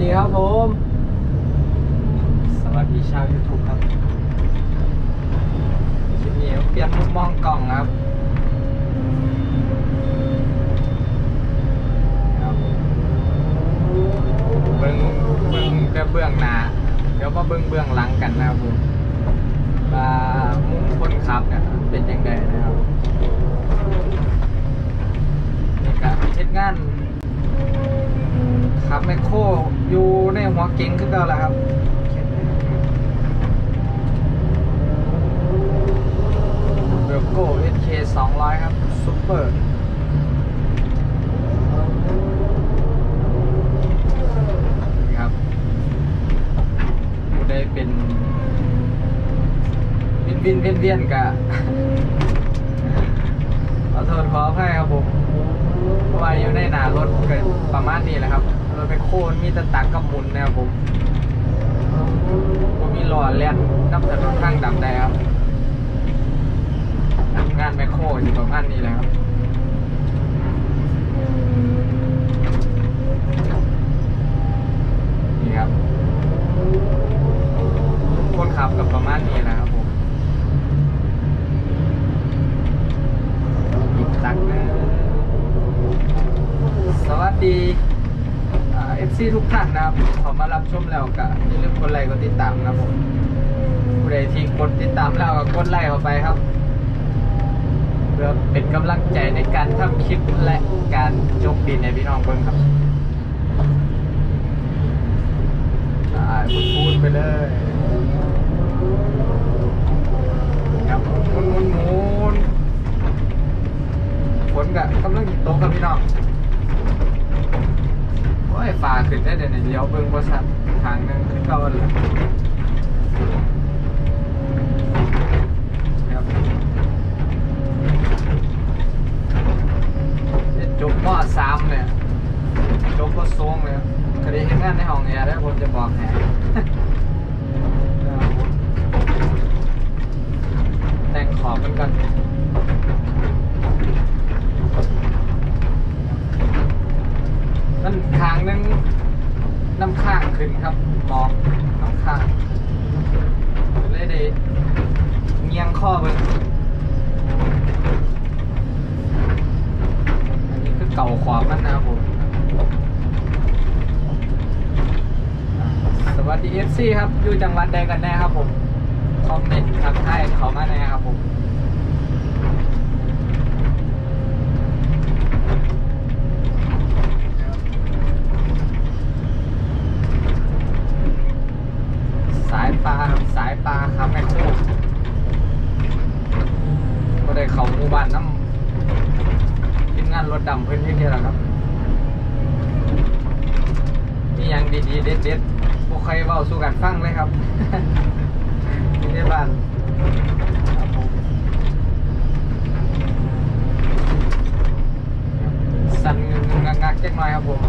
ดีครับผม สวัสดีชาว YouTube ครับคลิปนี้เปลี่ยนมุมมองกล่องครับเบิ้งเบิ้งแต่เบื้องหน้าเดี๋ยวมาเบิ้งเบื้องหลังกันนะครับผมว่ามุมคนขับเนี่ยเป็นยังไงนะครับนี่ก็เช็ดงาน ครับแมคโครอยู่ในหัวเก๋งขึ้นแล้วละครับเบลโก้ SK 200ครับซุปเปอร์นี่ครับผู้ได้เป็นวินวินเวียนเวียนกะขอโทษขออภัยครับผมว่าอยู่ในหนารถเกิดประมาณนี้แหละครับ รถไปโค่นมีแต่ตักกับหมุนนะครับผมผมมีหล่อแล่นน้ำถนนข้างดำได้ครับทำงานแมคโครอยู่ประมาณนี้แหละครับ นี่ครับ คนขับกับประมาณนี้นะครับผม อีกตักหนึงสวัสดีเอฟซีทุกท่านนะครับขอมารับ ชมแล้วก็อย่าลืมกดไลค์กดติดตามนะครับผมผู้ใดที่กดติดตามแล้วก็กดไลค์เข้าไปครับ เพื่อเป็นกำลังใจในการทำคลิปและการจบปีในพี่น้องเพิ่งครับอ่าพูดๆไปเลยครับหมุนหมุนหมุนฝนกะกำลังตกครับพี่น้อง ขึ้นได้เดี๋ยวนี้เดี๋ยวเบิ่งบริษัททางหนึงขึ้นเก่าเลยครับเดี๋ยวจบมสามเนี่ยจบก็ทรงเลยครับคดีเห็นงานในห้องเนี่ยได้ผมจะบอกแห แต่งขอบมันกันทางนึงน้ำ ขึ้นครับมอกน้ำข้างเลยได้เงียงข้อเบิ้งอันนี้คือเก่าขวามันนะครับผมสวัสดีเอฟซีครับอยู่จังหวัดใดกันแน่ครับผมคอมเมนต์ทักทายเขามาแน่ครับผม สายปลาครับสายปลาครับแม่โคกก็ได้เขาหมู่บ้านน้ำทีมงานรถดำเพื่อนที่นี่แหละครับมีอย่างดีๆ เด็ดๆพวกใครเว้าสู้กันฟังเลยครับ ที่ในบ้านครับผมสั่นงักๆจักหน่อยครับผม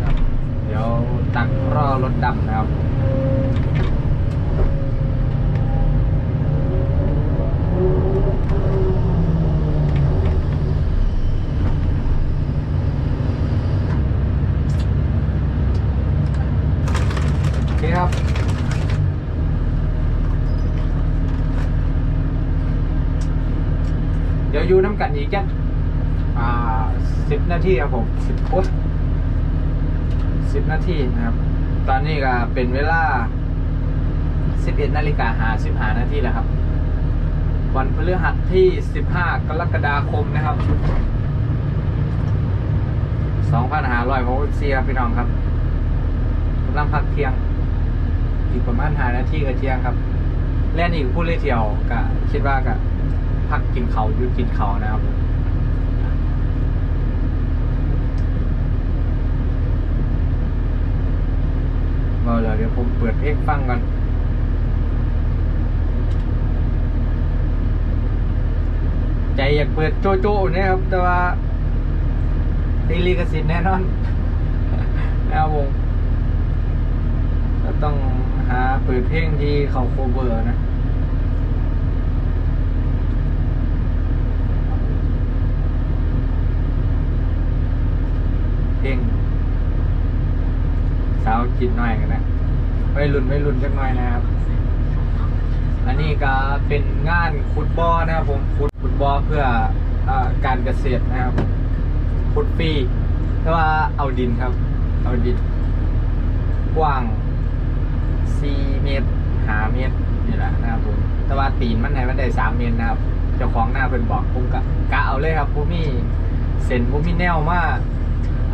ครับเดี๋ยวตักรอรถดำนะครับ โอเคครับ เดี๋ยวอยู่น้ำกันอีกแค่อ่าสิบนาทีครับผมสิบโอ๊ย สิบนา ทีนะครับ ตอนนี้ก็เป็นเวลาสิบเอ็ดนาฬิกาหาสิบหานาทีแล้วครับ วันพฤหัสที่สิบห้ากรกฎาคมนะครับสองพันห้าร้อยหกสิบสี่ครับพี่น้องครับกำลังพักเที่ยง อีกประมาณหานาทีก็เที่ยงครับแล่นอีกพูดเลยเที่ยวก็คิดว่าก็พักกินเขาอยู่กินเขานะครับ เอาเดี๋ยวเดี๋ยวผมเปิดเพลงฟังกันใจอยากเปิดโจโจ้เนี่ยครับ แต่ว่าตีลีกสิทธิ์แน่นอนนะครับผมก็ต้องหาเปิดเพลงที่เขาโคเวอร์นะเพลง สาวกินหน่อยกันนะไม่รุนไม่รุนจักหน่อยนะครับ อันนี้ก็เป็นงานขุดบ่อนะครับผมขุดขุดบ่อเพื่ออการเกษตรนะครับขุดฟรีแต่ว่าเอาดินครับ เอาดิน กว้าง4เมตรหาเมตรนี่แหละนะครับผมแต่ว่าตีนมันให้มันได้3เมตรนะครับเจ้าของหน้าเพิ่นบอกผมกะกะเอาเลยครับผมมีเส้นผมมีแนวมา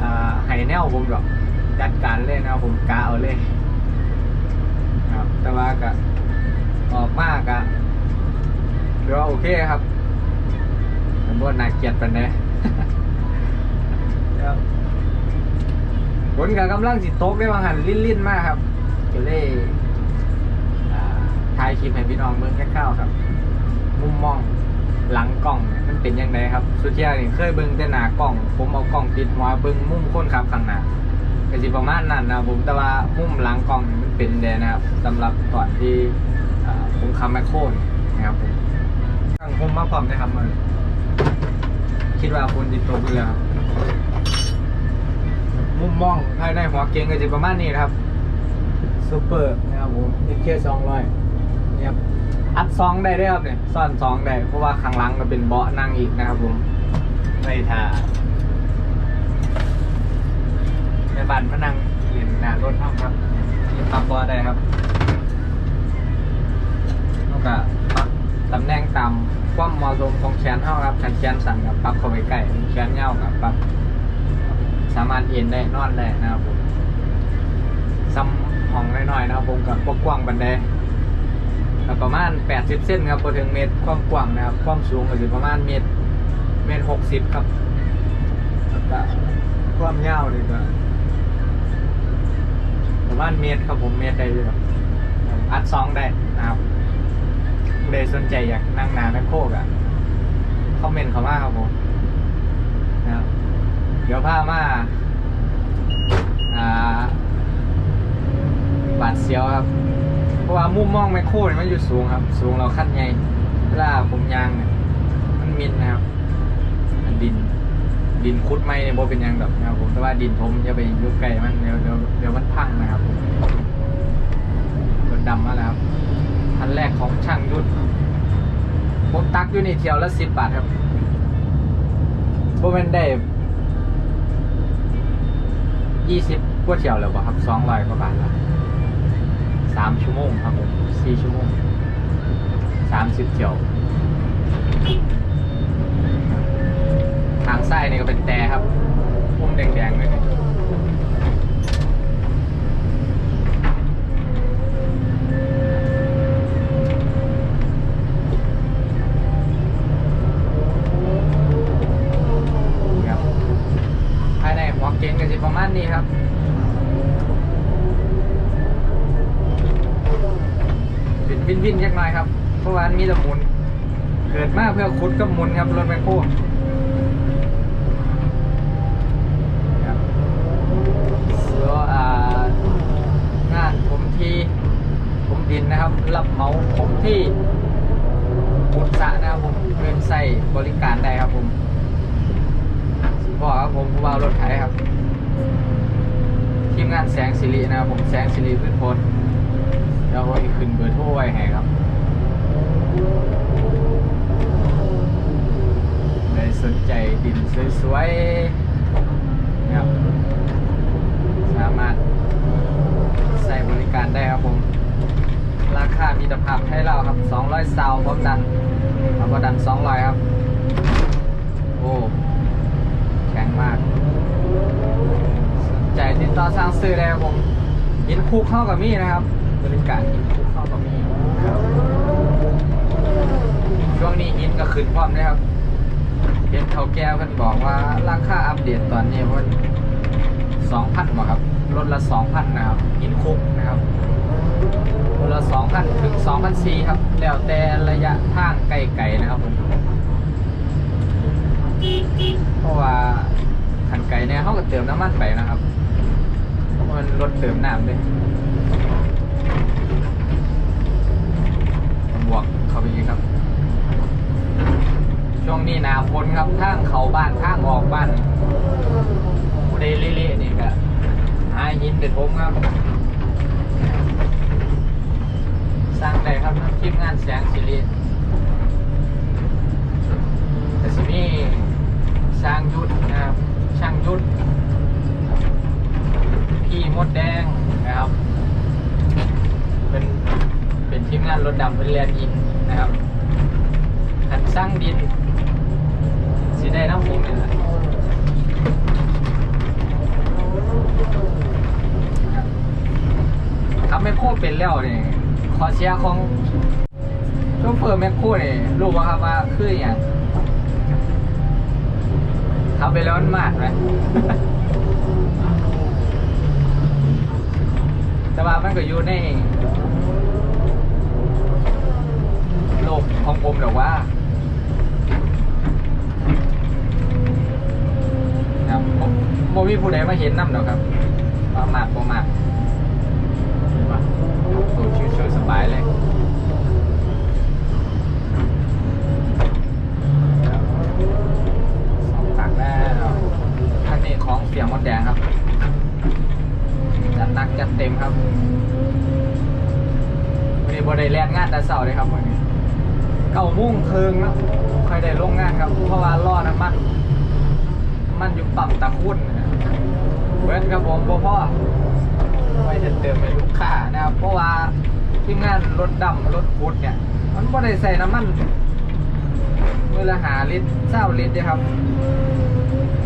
อ่าให้แนวผมหรอก จัดการเลยนะครับผมกะเอาเลยครับ แต่ว่าก็ออกมากอะถือว่าโอเคครับผมว่าน่าเกลียดปานใดครับฝนกับกำลังสิตกได้บางหันลิ่นๆมากครับก็เลยอ่าถ่ายคลิปให้พี่น้องเมืองแค่ข้าวครับ มุมมองหลังกล้องนี่ยมันเป็นยังไงครับ สุดที่นี่เคยเบิ้งแต่หน้ากล้อง ผมเอากล้องติดหัวเบิ้งมุมคนขับข้างหน้า ก็สิประมาณนั้นนะผมแต่ว่ามุมหลังกล้องเนี่ยมันเป็นแดนะครับสำหรับตอนที่อ่าผมขับแมคโครนี่นะครับผมทางผมมาพร้อมนะครับมันคิดว่าคนติดตกอยู่แล้วครับมุมมองภายในหัวเก่งก็จะประมาณนี้นะครับซูเปอร์นะครับผม XK 200นี่ครับอัดซองได้ด้วยครับเนี่ยซ่อนซองได้เพราะว่าข้างหลังก็เป็นเบาะนั่งอีกนะครับผม ไม่ทาใน บ้านมานั่งเรียนหน้ารถห้องครับปรับเบาได้ครับแล้วก็ปรับตำแหน่งตามความเหมาะสมของแขนเท่าครับแขนแขนสั่นกับปรับเข้าไปใกล้แขนเงากับปรับ สามารถเอ็นได้นอนได้นะครับผมซ้ำห้องน้อยๆนะครับผมกับกว้างบันไดประมาณ 80เซนครับพอถึงเมตรความกว้างนะครับ ความสูงก็จะประมาณเมตรเมตร60ครับแล้วก็ความยาวนี่ก็ ประมาณเมตรครับผมเมตรได้เลยครับอัดซองได้นะครับเลยสนใจอยากนั่งนาแมคโครกอะคอมเมนต์เขามาครับผมนะครับเดี๋ยวพามาอ่าบาดเสียวครับ เพราะว่ามุมมองไมโครเนี่ยมันอยู่สูงครับ สูงเราขั้นใหญ่เวลาผมยางเนี่ยมันมินนะครับอันดิน ดินคุดไหมเนี่ยโบเป็นยังแบบนะครับผมแต่ว่าดินผมจะไปยุกไกลมันเดี๋ยวเดี๋ยวเดี๋ยวมันพังนะครับผมรถดำมาแล้วครับอันแรกของช่างยุทธผมตักอยู่นี่เที่ยวละสิบบาทครับโบแมนได้ยี่สิบกว่าเที่ยวแล้วป่ะครับสองร้อยกว่าบาทล้วสามชั่วโมงครับผมสี่ชั่วโมงสามสิบเที่ยว ทางซ้ายนี่ก็เป็นแต่ครับพุ่มแดงๆเลยนี่ครับภายในหัวเก๋งก็จะประมาณนี้ครับเป็นวินวินยักหน่อยครับเพราะว่ามันมีแต่หมุน เกิดมาเพื่อขุดกับหมุนครับรถแมคโครครับ แล้วอ่างานผมที่ผมดินนะครับ รับเหมาผมที่ขุดสระนะครับผมเงินใส่บริการได้ครับผมสิพ่อครับผมผู้บ่าวรถไถครับ ทีมงานแสงสิรินะครับผมแสงสิริพื้นพลเดี๋ยวไว้ขึ้นเบอร์โทรไว้ให้ครับเลยสนใจดินสวยๆนะครับ สามารถใส่บริการได้ครับผม ราคา มีตรภาพให้เราครับ200ซาวพร้อมดันเอาก็ดัน200ครับ โอ้แข็งมากสนใจติดต่อสร้างซื้อได้ครับผมยินคุกเข้ากับมี่นะครับบริการยินคุกเข้ากับมี่ช่วงนี้ยินก็ขึ้นพร้อมนะครับเห็นเขาแก้วเพิ่นบอกว่าราคาอัปเดตตอนนี้เพิ่นสองพันบ่ครับลดละสองพันนะครับยินคุกนะครับ 2,000 ถึง 2,400 ครับ แล้วแต่ระยะทางไกลๆนะครับผมเพราะว่าขันไก่เนี่ยเขาก็เติมน้ำมันไปนะครับเพราะมันรถเติมน้ำเลยบวกเข้าไปอีกครับ ช่วงนี้หนาฝนครับทางเขาบ้านทางออกบ้านผู้ใดเละๆนี่ก็หายยินไปทมครับ สร้างได้ครับทีมงานแสงสิริแต่สิมีสร้างยุทธนะครับ ช่างยุทธพี่มดแดงนะครับ เป็นเป็นทีมงานรถดำเป็นเรียนอิน เชียร์ของโชเฟอร์แมคโครเนี่ยรู้ป่ะครับว่าคืออย่างทำไปแล้วมันมากไหมแต่ว่ามันก็อยู่ในโลกของผมหรอกว่าครับผมโมมีผู้ใดมาเห็นน้ำหรอกครับว่ามากบ่มาก ว่าตัวชิวๆสบายเลยสองตักแล้วท่านนี้ของเสียงมดแดงครับ จัดหนักจัดเต็มครับวันนี้บได้แล่นงานแต่เสาร์เลยครับวันนี้เก้ามุ่งเคืองแล้วค่อยได้ลงงานครับ เพราะว่าล่อน้ำมัน มันอยู่ปั๊มตะคุ่นนะเว้นครับผมพ่พ่อ ไปเห็นเติมให้ลูกค้านะครับ เพราะว่าทีมงานรถดำรถพุดเนี่ย มันไม่ได้ใส่น้ำมันเมื่อละหาลิตรเศร้าลิตรนะครับ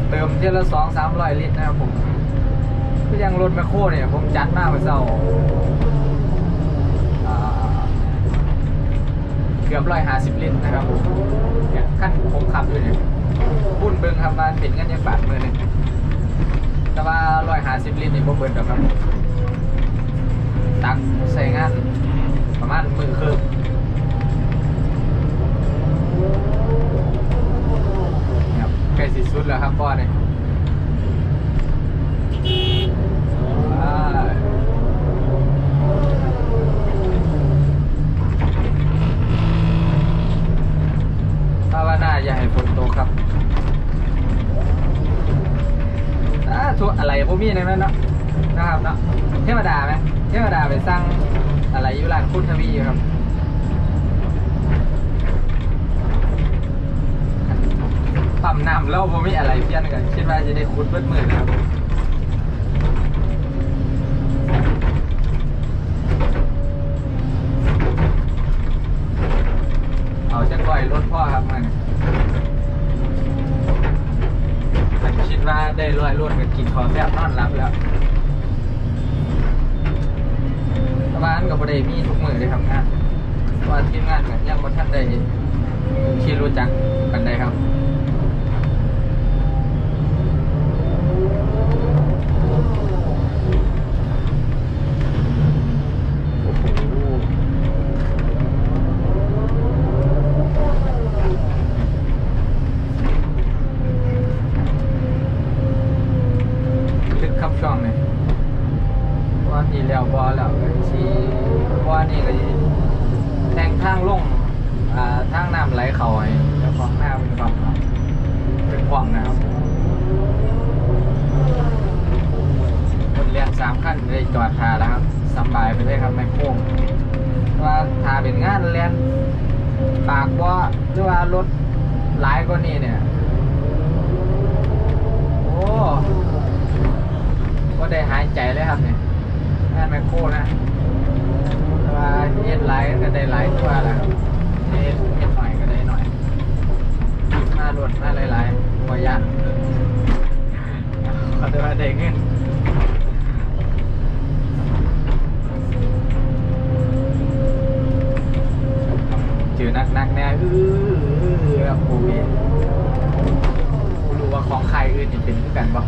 เติมเทีละสองสามร้อยลิตรนะครับผมก็ยังรถแมคโครเนี่ย ผมจัดมากเมื่อเช้าอ่าเกือบร้อยห้าสิบลิตรนะครับผมเนี่ยขั้นผมขับอยู่เนี่ยพุ่นเบิ้งครับว่าเป็นกันยังบาทมือหนึ่งแต่ว่าร้อยห้าสิบลิตรนี่ผมเบิ้ลแล้วครับ ตักใส่งานประมาณมือครึ่งครับใกล้สิสุดแล้วครับพ่อเนี่ยภาวนาอย่าให้ฝนตกครับอ่าทุกอะไรพวกมีในนั้นเนาะนะครับเนาะเทวดาไหม เทวดาไปสร้างอะไรอยู่ร้านคุณทวีครับปั๊มน้ำแล้วผมมีอะไรเพี้ยนกันคิดว่าจะได้คุดเบิดมือนะครับเอาจะก้อยรถพ่อครับมันคิดว่าได้ร้อยรถก็กินขอแบบนอนหลับแล้ว บ่ได้มีทุกมือได้ทำงานเพราะว่าทีมงานก็ยังบ่ทันได้ที่รู้จักกันได้ครับ โอ้โห ลึกครับช่องนี่ว่านี่แล้วบอแล้วก็ชีว่านี่ก็สิแทงทางลงอ่าทางน้ำไหลเขาให้เจ้าของหน้าเป็นความครับเป็นความนะครับคนเรียนสามขั้นได้จอดทาแล้วครับสำบายไปเลยครับไม่โค้งว่าทาเป็นงานเรียน ปากว่าหรือว่ารถหลายกว่านี้เนี่ย โอ้ก็ได้หายใจเลยครับเนี่ยงานไมโครนะแต่ว่าเฮ็ดไลก็ได้ไลน์ทั่วแหละเฮ็ดเฮ็ดหน่อยก็ได้หน่อยมารวดมาหลายๆบ่ยันขอได้ว่าได้เงิน จอนักๆแน่อื้อครับโควิดรู้ว่าของใครอื่นนี่เป็นคือกันบ่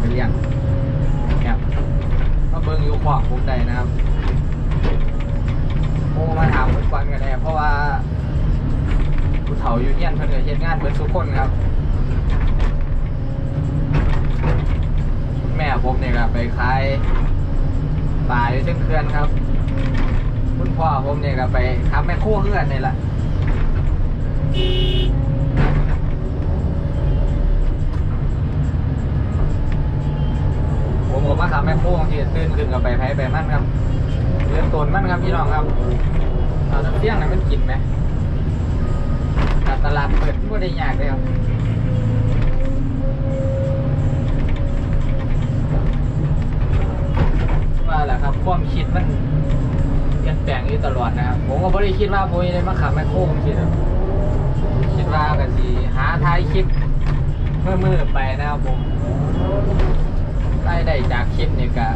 ไปเลี้ยงครับมาเบิ่งอยู่ขวางผมได้นะครับโอ้มาถามผมก่อนกันแน่เพราะว่าผู้เฒ่าอยู่เฮียนเพิ่นก็เฮ็ดงานเพิ่นทุกคนครับ แม่ผมเนี่ยก็ไปขายปลาอยู่เชิงเขื่อนครับ คุณพ่อผมเนี่ยก็ไปทำแม่ครัวเขื่อนนี่แหละ ผมก็มาขับแม่โค้งที่ตื่นขึ้นกับไปไผไปมันครับเรื่องต้นมันครับพี่น้องครับเอาเที่ยงนะมันกินไหมแต่ตลาดเปิดก็ได้ยากเลยครับว่าแหละครับความคิดมันเปลี่ยนแปลงอยู่ตลอดนะครับ ผมก็ไม่ได้คิดว่าผมจะได้มาขับแม่โค้งคิดคิดว่ากันสิหาท้ายคลิปเมื่อมือไปนะครับผม รายได้จากคลิปนี่ก็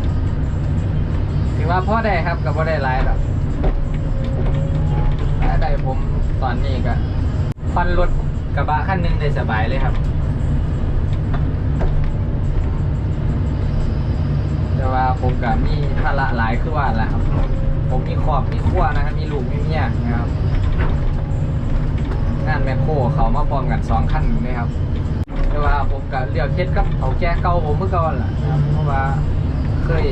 ถือว่าพ่อได้ครับกับพ่อได้หลายแบบรายได้ผมตอนนี้ก็ฟันรถกระบะขั้นหนึ่งได้สบายเลยครับ แต่ว่าผมก็มีภาระหลายคือว่าแหละครับ ผมมีครอบมีครัวนะครับ มีลูกมีเมียนะครับ งานแมคโครเขามาพร้อมกันสองขั้นเลยครับ แต่ว่าผมก็เลือกเฮ็ดกับเขาแก่เก่าผมเมื่อก่อนล่ะนะครับเพราะว่าเคย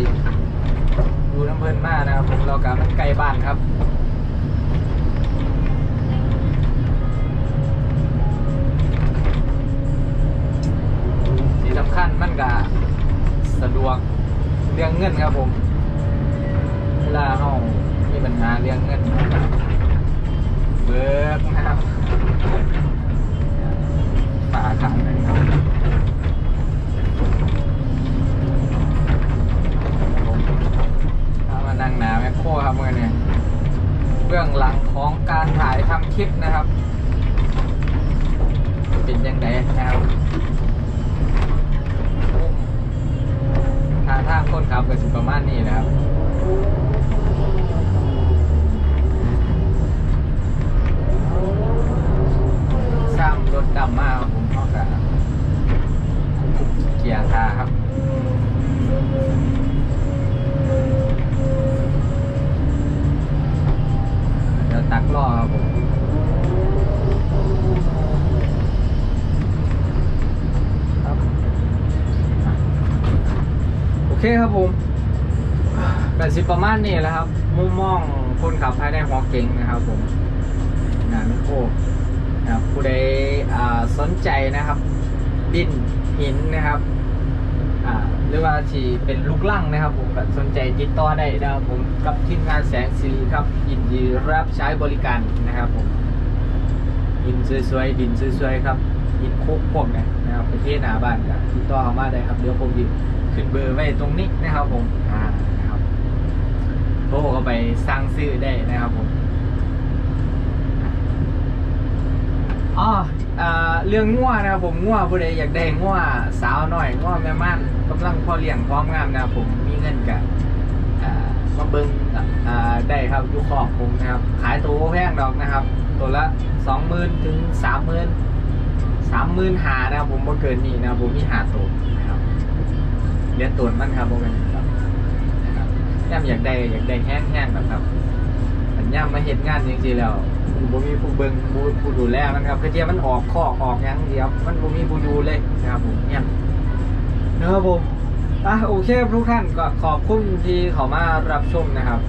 อยู่น้ำเพลินมากนะครับผมเราก็มันไกลบ้านครับที่สำคัญมันก็สะดวกเรื่องเงินครับผมเวลาเรามีปัญหา เคครับผมก็สิประมาณนี้แหละครับ มุมมองคนขับภายในหัวเก่งนะครับผมงานไม่โคนะครับผู้ใดสนใจนะครับ ดินหินนะครับหรือว่าที่เป็นลูกลั่งนะครับ ผมสนใจติดต่อได้นะครับผมกับทีมงานแสงสีครับยินดีรับใช้บริการนะครับผมดินสวยๆดินสวยๆครับดินโคกพวกเนี่ยนะครับประเทศหนาบ้านก็ติดต่อเข้ามาได้ครับเดี๋ยวผมดิ ขึ้นเบอร์ไว้ตรงนี้นะครับผมอ่านะครับโทรเข้าไปสั่งซื้อได้นะครับผมอ๋อเรื่องง่วนะครับผมง่วผู้ใดอยากได้ง่วสาวหน่อยง่วแม่ม่านกำลังพอเลี้ยงพร้อมงามนะครับผมมีเงินกับมาเบิ้งได้ครับอยูขอบผมนะครับขายตัวแพงดอกนะครับ ตัวละสองหมื่นถึงสามหมื่นสามหมื่นหานะครับผมบ่เกินนี้นะครับผมมีหาตัวนะครับ เลี้ยงตัวมันครับผมเป็นนะครับย่ำอยากได้อยากได้แห้งๆแบบครับอันย่ำมาเห็นงานจริงๆแล้วบ่มีผู้เบิ่งผู้ผู้ดูแลมันครับคือเทียมันออกคอกออกยังเดียวมันบ่มีผู้ดูเลยนะครับผมเนี่ยนะผมอะโอเคทุกท่านก็ขอบคุณที่เขามารับชมนะครับ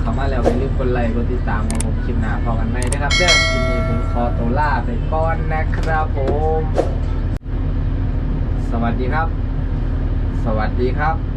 เขามาแล้วอย่าลืมกดไลค์กดติดตามของผมคลิปหน้าพอกันไหมนะครับเด้อคลิปนี้ผมขอตัวลาไปก่อนนะครับผม สวัสดีครับ สวัสดีครับ